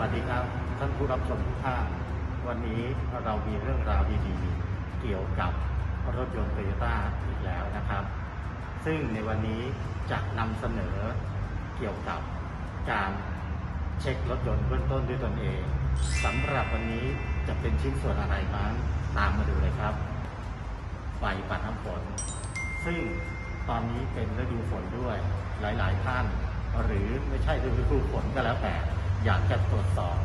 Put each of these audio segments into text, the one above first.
วัสดีครับท่านผู้รับชมทุกท่านวันนี้เรามีเรื่องราวดีๆ เกี่ยวกับรถยนต์โตโยต้าอีกแล้วนะครับ ซึ่งในวันนี้จะนำเสนอเกี่ยวกับการเช็ครถยนต์เบื้องต้นด้วยตนเองสำหรับวันนี้จะเป็นชิ้นส่วนอะไรนั้นตามมาดูเลยครับไฟปัดน้ำฝน ซึ่งตอนนี้เป็นฤดูฝนด้วยหลายๆท่าน หรือไม่ใช่ฤดูฝนก็แล้วแต่ อยากจะตรวจสอบ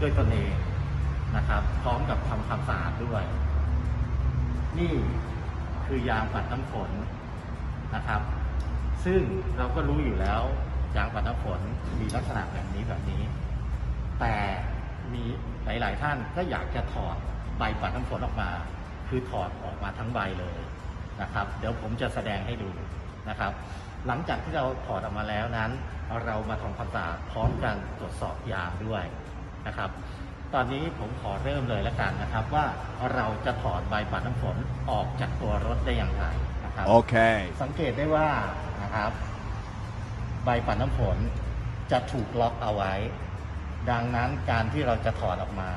ด้วยตนเองนะครับ พร้อมกับทำความสะอาดด้วย นี่คือยางปัดน้ำฝนนะครับ ซึ่งเราก็รู้อยู่แล้วยางปัดน้ำฝนมีลักษณะแบบนี้แบบนี้ แต่มีหลาย ๆ ท่านก็อยากจะถอดใบปัดน้ำฝนออกมา คือถอดออกมาทั้งใบเลยนะครับ เดี๋ยวผมจะแสดงให้ดูนะครับ หลังจากที่เราถอดออกมาแล้วนั้น เรามาทำความสะอาดพร้อมกันตรวจสอบยางด้วยนะครับ ตอนนี้ผมขอเริ่มเลยแล้วกันนะครับว่าเราจะถอดใบปัดน้ำฝนออกจากตัวรถได้อย่างไรนะครับ Okay. สังเกตได้ว่านะครับ ใบปัดน้ำฝนจะถูกล็อกเอาไว้ ดังนั้นการที่เราจะถอดออกมา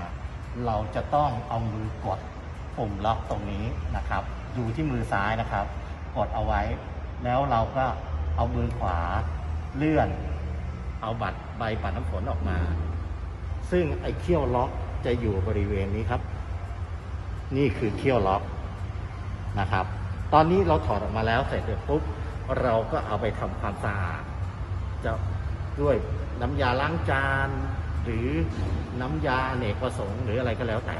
เราจะต้องเอามือกดปุ่มล็อกตรงนี้นะครับ อยู่ที่มือซ้ายนะครับ กดเอาไว้ แล้วเราก็ เอามือขวาเลื่อน เอาบัตรใบปัดน้ำฝนออกมา ซึ่งไอ้เขี้ยวล็อกจะอยู่บริเวณนี้ครับ นี่คือเขี้ยวล็อกนะครับ ตอนนี้เราถอดออกมาแล้วเสร็จเรียบปุ๊บเราก็เอาไปทำความสะอาดจะด้วยน้ำยาล้างจาน หรือน้ำยาเนกประสงค์หรืออะไรก็แล้วแต่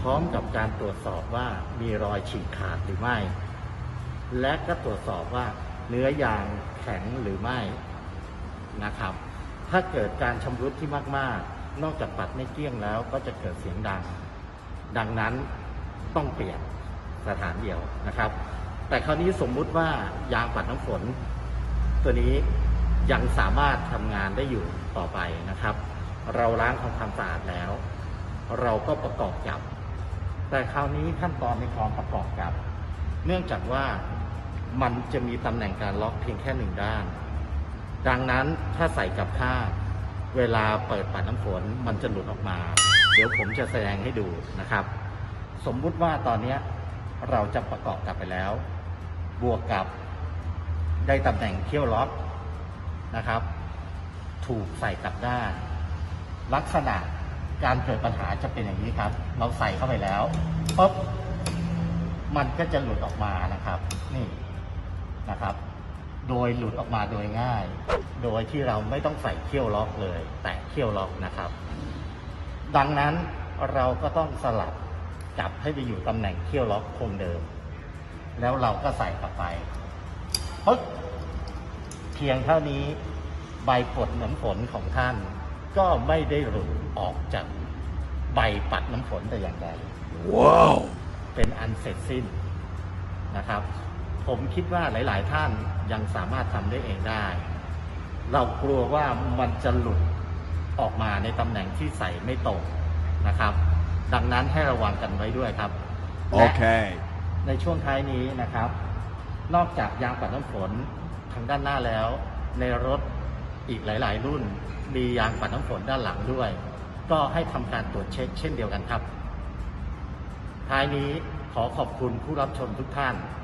พร้อมกับการตรวจสอบว่ามีรอยฉีกขาดหรือไม่ และก็ตรวจสอบว่า เนื้อยางแข็งหรือไม่นะครับ ถ้าเกิดการชำรุดที่มากๆ นอกจากปัดไม่เกลี้ยงแล้วก็จะเกิดเสียงดัง ดังนั้นต้องเปลี่ยนสถานเดียวนะครับ แต่คราวนี้สมมุติว่ายางปัดน้ำฝน ตัวนี้ยังสามารถทำงานได้อยู่ต่อไปนะครับ เราล้างทำความสะอาดแล้ว เราก็ประกอบกับ แต่คราวนี้ขั้นตอนในการประกอบกับ เนื่องจากว่า มันจะมีตำแหน่งการล็อกเพียงแค่หนึ่งด้าน ดังนั้นถ้าใส่กับข้าเวลาเปิดปัดน้ำฝนมันจะหลุดออกมา เดี๋ยวผมจะแสดงให้ดูนะครับ สมมุติว่าตอนนี้เราจะประกอบกลับไปแล้ว บวกกับได้ตำแหน่งเขี้ยวล็อกนะครับ ถูกใส่กลับด้าน ลักษณะการเกิดปัญหาจะเป็นอย่างนี้ครับ เราใส่เข้าไปแล้วปุ๊บมันก็จะหลุดออกมานะครับ นี่ นะครับ โดยหลุดออกมาโดยง่าย โดยที่เราไม่ต้องใส่เขี้ยวล็อกเลย แต่เขี้ยวล็อกนะครับ ดังนั้นเราก็ต้องสลับจับให้ไปอยู่ตำแหน่งเขี้ยวล็อกคงเดิม แล้วเราก็ใส่กลับไปปึ๊บเพียงเท่านี้ใบปดน้ำฝนของท่าน ก็ไม่ได้หลุดออกจากใบปัดน้ำฝนแต่อย่างใด Wow. เป็นอันเสร็จสิ้นนะครับ ผมคิดว่าหลาย ๆ ท่านยังสามารถทำได้เองได้ เรากลัวว่ามันจะหลุดออกมาในตำแหน่งที่ใส่ไม่ตรงนะครับ ดังนั้นให้ระวังกันไว้ด้วยครับและ Okay. ในช่วงท้ายนี้นะครับ นอกจากยางปัดน้ำฝนทางด้านหน้าแล้ว ในรถอีกหลาย ๆ รุ่น มียางปัดน้ำฝนด้านหลังด้วย ก็ให้ทำการตรวจเช็คเช่นเดียวกันครับ ท้ายนี้ขอขอบคุณผู้รับชมทุกท่าน